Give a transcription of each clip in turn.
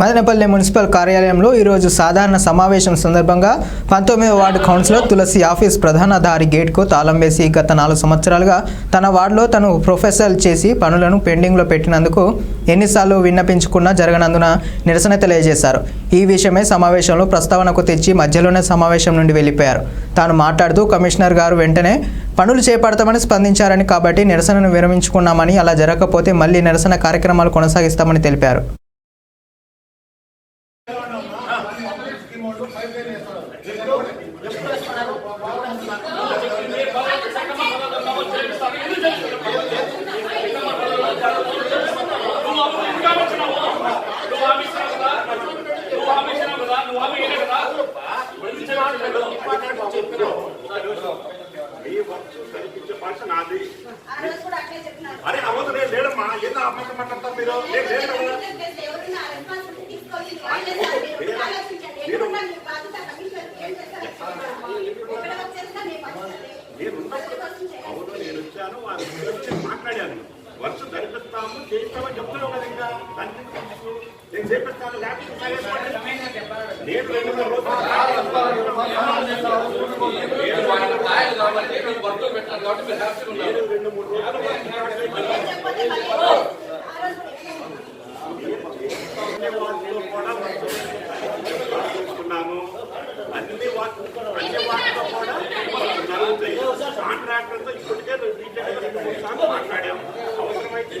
Madanapalle municipal కార్యాలయంలో ఈరోజు సాధారణ సమావేశం సందర్భంగా పంతొమ్మిదవ వార్డు కౌన్సిలర్ తులసి ఆఫీస్ ప్రధాన దారి గేట్కు తాళం వేసి గత నాలుగు సంవత్సరాలుగా తన వార్డులో తను ప్రొఫెసర్ చేసి పనులను పెండింగ్లో పెట్టినందుకు ఎన్నిసార్లు విన్నపించుకున్నా జరగనందున నిరసన తెలియజేశారు. ఈ విషయమై సమావేశంలో ప్రస్తావనకు తెచ్చి మధ్యలోనే సమావేశం నుండి వెళ్ళిపోయారు. తాను మాట్లాడుతూ కమిషనర్ గారు వెంటనే పనులు చేపడతామని స్పందించారని కాబట్టి నిరసనను విరమించుకున్నామని అలా జరగకపోతే మళ్ళీ నిరసన కార్యక్రమాలు కొనసాగిస్తామని తెలిపారు. అరే అవ్వదు నేను లేడమ్మా. ఏదో అమ్మాయి మాట్లాడతారు మీరు? నేను లేడు అవును నేను వచ్చాను వారి వచ్చి మాట్లాడాను వర్ష జరిపిస్తాము చేయిస్తామని చెప్తున్నావు కదా ఇంకా దానికి నేను చేపిస్తాను లేకపోతే నేను రెండు మూడు రోజులు నేను రెండు మూడు రోజులు కాంట్రాక్టర్తో ఇప్పటికే రెండు మూడు అవసరమైతే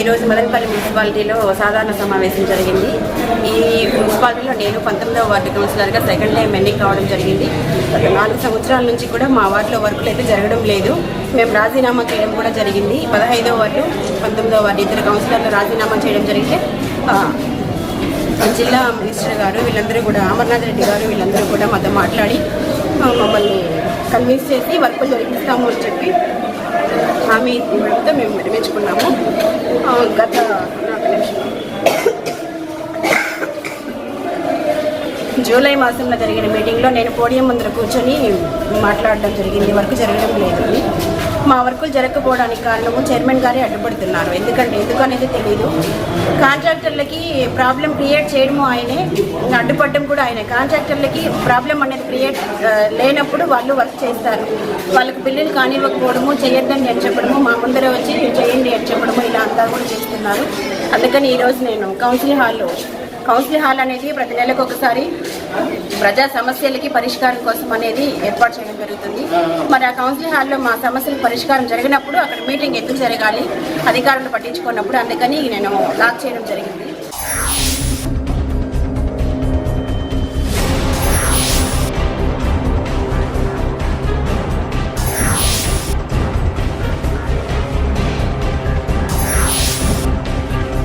ఈరోజు మదనపల్లి మున్సిపాలిటీలో సాధారణ సమావేశం జరిగింది. ఈ మున్సిపాలిటీలో నేను పంతొమ్మిదవ వార్డు కౌన్సిలర్గా సెకండ్ టైం ఎన్నిక కావడం జరిగింది. నాలుగు సంవత్సరాల నుంచి కూడా మా వార్డులో వర్కులు అయితే జరగడం లేదు. మేము రాజీనామా చేయడం కూడా జరిగింది. పదహైదవ వార్డు పంతొమ్మిదవ వార్డు ఇద్దరు కౌన్సిలర్లు రాజీనామా చేయడం జరిగితే జిల్లా మినిస్టర్ గారు వీళ్ళందరూ కూడా అమర్నాథ్ రెడ్డి గారు వీళ్ళందరూ కూడా మాతో మాట్లాడి మమ్మల్ని కన్విన్స్ చేసి వర్కులు జరిపిస్తాము అని చెప్పి హామీ ఇవ్వడంతో మేము నిర్మించుకున్నాము గత ఒక నిమిషం. జూలై మాసంలో జరిగిన మీటింగ్లో నేను పోడియం ముందర కూర్చొని మాట్లాడడం జరిగింది వరకు జరగడం లేదు మా వర్కులు జరగకపోవడానికి కారణము చైర్మన్ గారే అడ్డుపడుతున్నారు. ఎందుకంటే ఎందుకు అనేది తెలియదు కాంట్రాక్టర్లకి ప్రాబ్లం క్రియేట్ చేయడము ఆయనే అడ్డుపడడం కూడా ఆయనే. కాంట్రాక్టర్లకి ప్రాబ్లం అనేది క్రియేట్ లేనప్పుడు వాళ్ళు వర్క్ చేస్తారు. వాళ్ళకి బిల్లులు కానివ్వకపోవడము చేయొద్దని అని చెప్పడము మా ముందర వచ్చి చేయండి అని చెప్పడము ఇలా అంతా కూడా చేస్తున్నారు. అందుకని ఈరోజు నేను కౌన్సిల్ హాల్లో కౌన్సిల్ హాల్ అనేది ప్రతి నెలకు ఒకసారి ప్రజా సమస్యలకి పరిష్కారం కోసం అనేది ఏర్పాటు చేయడం జరుగుతుంది. మరి ఆ కౌన్సిల్ హాల్లో మా సమస్యలకు పరిష్కారం జరిగినప్పుడు అక్కడ మీటింగ్ ఎందుకు జరగాలి? అధికారులు పట్టించుకున్నప్పుడు అందుకని నేను లాక్ చేయడం జరిగింది.